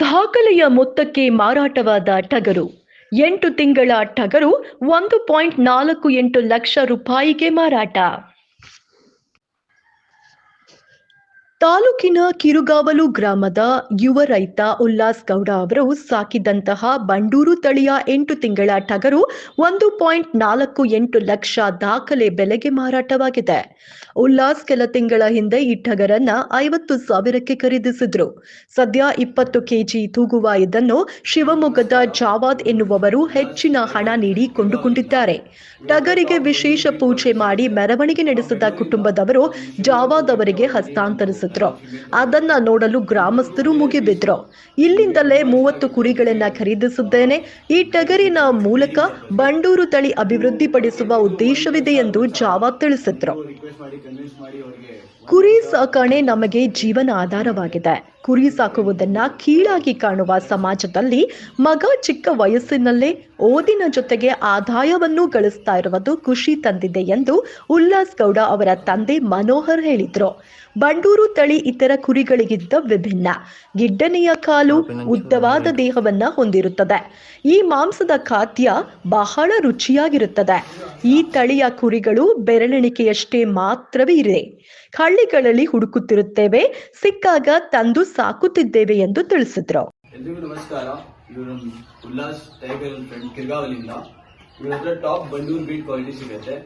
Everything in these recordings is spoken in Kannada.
ದಾಖಲೆಯ ಮೊತ್ತಕ್ಕೆ ಮಾರಾಟವಾದ ಟಗರು. ಎಂಟು ತಿಂಗಳ ಟಗರು ಒಂದು ಪಾಯಿಂಟ್ ನಾಲ್ಕು ಎಂಟು ಲಕ್ಷ ರೂಪಾಯಿಗೆ ಮಾರಾಟ. ತಾಲೂಕಿನ ಕಿರುಗಾವಲು ಗ್ರಾಮದ ಯುವ ರೈತ ಉಲ್ಲಾಸ್ ಗೌಡ ಅವರು ಸಾಕಿದಂತಹ ಬಂಡೂರು ತಳಿಯ ಎಂಟು ತಿಂಗಳ ಟಗರು ಒಂದು ಪಾಯಿಂಟ್ ನಾಲ್ಕು ಎಂಟು ಲಕ್ಷ ದಾಖಲೆ ಬೆಲೆಗೆ ಮಾರಾಟವಾಗಿದೆ. ಉಲ್ಲಾಸ್ ಕೆಲ ತಿಂಗಳ ಹಿಂದೆ ಈ ಟಗರನ್ನ ಐವತ್ತು ಸಾವಿರಕ್ಕೆ ಖರೀದಿಸಿದ್ರು. ಸದ್ಯ ಇಪ್ಪತ್ತು ಕೆಜಿ ತೂಗುವ ಇದನ್ನು ಶಿವಮೊಗ್ಗದ ಜಾವಾದ್ ಎನ್ನುವವರು ಹೆಚ್ಚಿನ ಹಣ ನೀಡಿ ಕೊಂಡುಕೊಂಡಿದ್ದಾರೆ. ಟಗರಿಗೆ ವಿಶೇಷ ಪೂಜೆ ಮಾಡಿ ಮೆರವಣಿಗೆ ನಡೆಸಿದ ಕುಟುಂಬದವರು ಜಾವಾದ್ ಅವರಿಗೆ ಅದನ್ನ ನೋಡಲು ಗ್ರಾಮಸ್ಥರು ಮುಗಿಬಿದ್ರು. ಇಲ್ಲಿಂದಲೇ ಮೂವತ್ತು ಕುರಿಗಳನ್ನ ಖರೀದಿಸಿದ್ದೇನೆ ಈ ಟಗರಿನ ಮೂಲಕ ಬಂಡೂರು ತಳಿ ಅಭಿವೃದ್ಧಿಪಡಿಸುವ ಉದ್ದೇಶವಿದೆ ಎಂದು ಜಾವ ತಿಳಿಸಿದ್ರು. ಕುರಿ ಸಾಕಣೆ ನಮಗೆ ಜೀವನ ಆಧಾರವಾಗಿದೆ ಕುರಿ ಸಾಕುವುದನ್ನ ಕೀಳಾಗಿ ಕಾಣುವ ಸಮಾಜದಲ್ಲಿ ಮಗ ಚಿಕ್ಕ ವಯಸ್ಸಿನಲ್ಲೇ ಓದಿನ ಜೊತೆಗೆ ಆದಾಯವನ್ನು ಗಳಿಸ್ತಾ ಇರುವುದು ಖುಷಿ ತಂದಿದೆ ಎಂದು ಉಲ್ಲಾಸ್ ಗೌಡ ಅವರ ತಂದೆ ಮನೋಹರ್ ಹೇಳಿದ್ರು. ಬಂಡೂರು ತಳಿ ಇತರ ಕುರಿಗಳಿಗಿಂತ ವಿಭಿನ್ನ. ಗಿಡ್ಡನೆಯ ಕಾಲು ಉದ್ದವಾದ ದೇಹವನ್ನ ಹೊಂದಿರುತ್ತದೆ. ಈ ಮಾಂಸದ ಖಾದ್ಯ ಬಹಳ ರುಚಿಯಾಗಿರುತ್ತದೆ. ಈ ತಳಿಯ ಕುರಿಗಳು ಬೆರಳೆಣಿಕೆಯಷ್ಟೇ ಮಾತ್ರವೇ ಇದೆ ಹಳ್ಳಿಗಳಲ್ಲಿ ಹುಡುಕುತ್ತಿರುತ್ತೇವೆ, ಸಿಕ್ಕಾಗ ತಂದು ಸಾಕುತ್ತಿದ್ದೇವೆ ಎಂದು ತಿಳಿಸಿದ್ರು. ನಮಸ್ಕಾರ. ಇವರು ಉಲ್ಲಾಸ್ ಟಾಪ್ ಬಂಡೂರ್ ಬೀಟ್ ಕ್ವಾಲಿಟಿ ಸಿಗುತ್ತೆ.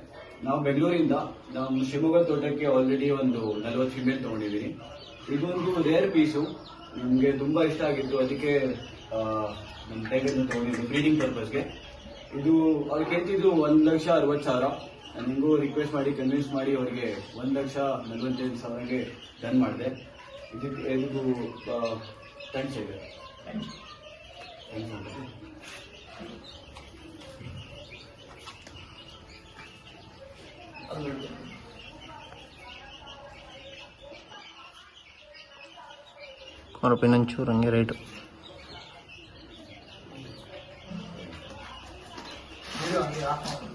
ನಾವು ಬೆಂಗಳೂರಿಂದ ನಮ್ಮ ಶಿವಮೊಗ್ಗ ತೋಟಕ್ಕೆ ಆಲ್ರೆಡಿ ಒಂದು ನಲವತ್ತು ಫಿಮೇಲ್ ತಗೊಂಡಿದ್ದೀನಿ ಇದೊಂದು ರೇರ್ ಪೀಸು ನಮಗೆ ತುಂಬ ಇಷ್ಟ ಆಗಿತ್ತು. ಅದಕ್ಕೆ ನಮ್ಮ ಟೈಗರ್ನ ತೊಗೊಂಡಿದ್ದು ಬ್ರೀಡಿಂಗ್ ಪರ್ಪಸ್ಗೆ ಇದು ಅವ್ರು ಕೇಳ್ತಿದ್ರು ಒಂದು ಲಕ್ಷ ಅರವತ್ತು ಸಾವಿರ. ನನಗೂ ರಿಕ್ವೆಸ್ಟ್ ಮಾಡಿ ಕನ್ವಿನ್ಸ್ ಮಾಡಿ ಅವರಿಗೆ ಒಂದು ಲಕ್ಷ ನಲ್ವತ್ತೈದು ಸಾವಿರಗೆ ಡನ್ ಮಾಡಿದೆ. ಇದಕ್ಕೆ ಇದು. ಥ್ಯಾಂಕ್ಸ್ ಇದೆ ಥ್ಯಾಂಕ್ಸ್ ರೂಪಾಯಿ ನಂಚೂರು ಹಂಗೆ ರೇಟು ಇದು ಹಂಗೆ ಆಫ್ ಮಾಡು.